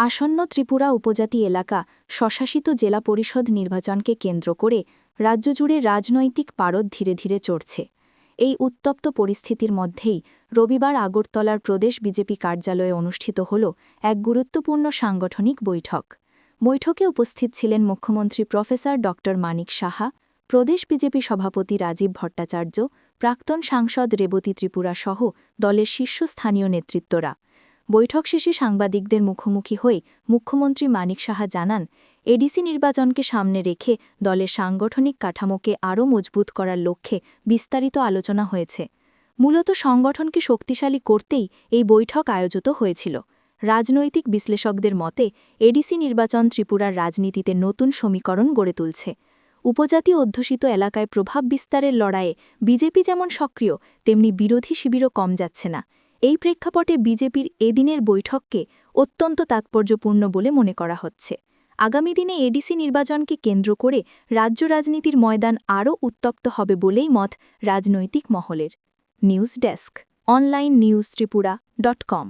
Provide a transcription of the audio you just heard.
আসন্ন ত্রিপুরা উপজাতি এলাকা স্বশাসিত জেলা পরিষদ নির্বাচনকে কেন্দ্র করে রাজ্যজুড়ে রাজনৈতিক পারদ ধীরে ধীরে চড়ছে। এই উত্তপ্ত পরিস্থিতির মধ্যেই রবিবার আগরতলার প্রদেশ বিজেপি কার্যালয়ে অনুষ্ঠিত হল এক গুরুত্বপূর্ণ সাংগঠনিক বৈঠক। বৈঠকে উপস্থিত ছিলেন মুখ্যমন্ত্রী প্রফেসর ড. মানিক সাহা, প্রদেশ বিজেপি সভাপতি রাজীব ভট্টাচার্য, প্রাক্তন সাংসদ রেবতী ত্রিপুরা সহ দলের শীর্ষস্থানীয় নেতৃত্বরা। বৈঠক শেষে সাংবাদিকদের মুখোমুখি হয়ে মুখ্যমন্ত্রী মানিক সাহা জানান, এডিসি নির্বাচনকে সামনে রেখে দলের সাংগঠনিক কাঠামোকে আরও মজবুত করার লক্ষ্যে বিস্তারিত আলোচনা হয়েছে। মূলত সংগঠনকে শক্তিশালী করতেই এই বৈঠক আয়োজিত হয়েছিল। রাজনৈতিক বিশ্লেষকদের মতে, এডিসি নির্বাচন ত্রিপুরার রাজনীতিতে নতুন সমীকরণ গড়ে তুলছে। উপজাতি অধ্যুষিত এলাকায় প্রভাব বিস্তারের লড়াইয়ে বিজেপি যেমন সক্রিয়, তেমনি বিরোধী শিবিরও কম যাচ্ছে না। এই প্রেক্ষাপটে বিজেপির এদিনের বৈঠককে অত্যন্ত তাৎপর্যপূর্ণ বলে মনে করা হচ্ছে। আগামী দিনে এডিসি নির্বাচনকে কেন্দ্র করে রাজ্য রাজনীতির ময়দান আরও উত্তপ্ত হবে বলেই মত রাজনৈতিক মহলের। News desk, online news Tripura dot com.